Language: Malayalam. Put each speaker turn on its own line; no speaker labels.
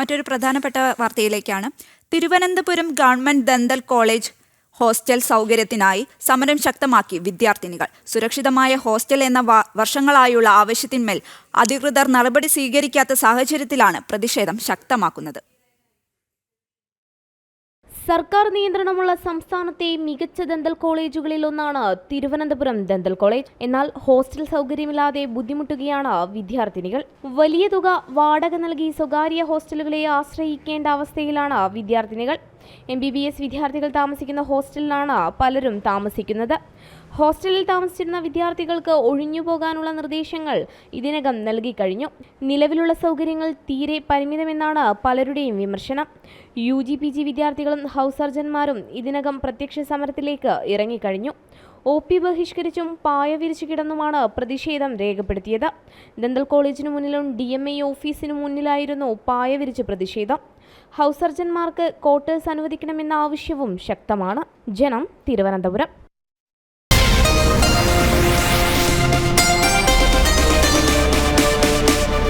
മറ്റൊരു പ്രധാനപ്പെട്ട വാർത്തയിലേക്കാണ്. Thiruvananthapuram government dental college hostel സൗകര്യത്തിനായി സമരം ശക്തമാക്കി വിദ്യാർത്ഥിനികൾ. സുരക്ഷിതമായ ഹോസ്റ്റൽ എന്ന വർഷങ്ങളായുള്ള ആവശ്യത്തിന്മേൽ അധികൃതർ നടപടി സ്വീകരിക്കാത്ത സാഹചര്യത്തിലാണ് പ്രതിഷേധം ശക്തമാക്കുന്നത്.
സർക്കാർ നിയന്ത്രണമുള്ള സംസ്ഥാനത്തെ മികച്ച ദന്തൽ കോളേജുകളിൽ ഒന്നാണ് തിരുവനന്തപുരം ദന്തൽ കോളേജ്. എന്നാൽ ഹോസ്റ്റൽ സൗകര്യമില്ലാതെ ബുദ്ധിമുട്ടുകയാണ് വിദ്യാർത്ഥിനികൾ. വലിയ തുക വാടക നൽകി സ്വകാര്യ ഹോസ്റ്റലുകളെ ആശ്രയിക്കേണ്ട അവസ്ഥയിലാണ് വിദ്യാർത്ഥിനികൾ. എം ബി ബി എസ് വിദ്യാർത്ഥികൾ താമസിക്കുന്ന ഹോസ്റ്റലിലാണ് പലരും താമസിക്കുന്നത്. ഹോസ്റ്റലിൽ താമസിച്ചിരുന്ന വിദ്യാർത്ഥികൾക്ക് ഒഴിഞ്ഞു പോകാനുള്ള നിർദ്ദേശങ്ങൾ ഇതിനകം നൽകിക്കഴിഞ്ഞു നിലവിലുള്ള സൗകര്യങ്ങൾ തീരെ പരിമിതമെന്നാണ് പലരുടെയും വിമർശനം. യു ജി പി ജി വിദ്യാർത്ഥികളും ഹൗസ് സർജന്മാരും ഇതിനകം പ്രത്യക്ഷ സമരത്തിലേക്ക് ഇറങ്ങിക്കഴിഞ്ഞു ഒ പി ബഹിഷ്കരിച്ചും പായ വിരിച്ചു കിടന്നുമാണ് പ്രതിഷേധം രേഖപ്പെടുത്തിയത്. ദന്തൽ കോളേജിനു മുന്നിലും ഡി എം ഐ ഓഫീസിനു മുന്നിലായിരുന്നു പായ വിരിച്ച് പ്രതിഷേധം. ഹൗസ് സർജന്മാർക്ക് ക്വാർട്ടേഴ്സ് അനുവദിക്കണമെന്ന ആവശ്യവും ശക്തമാണ്. ജനം തിരുവനന്തപുരം.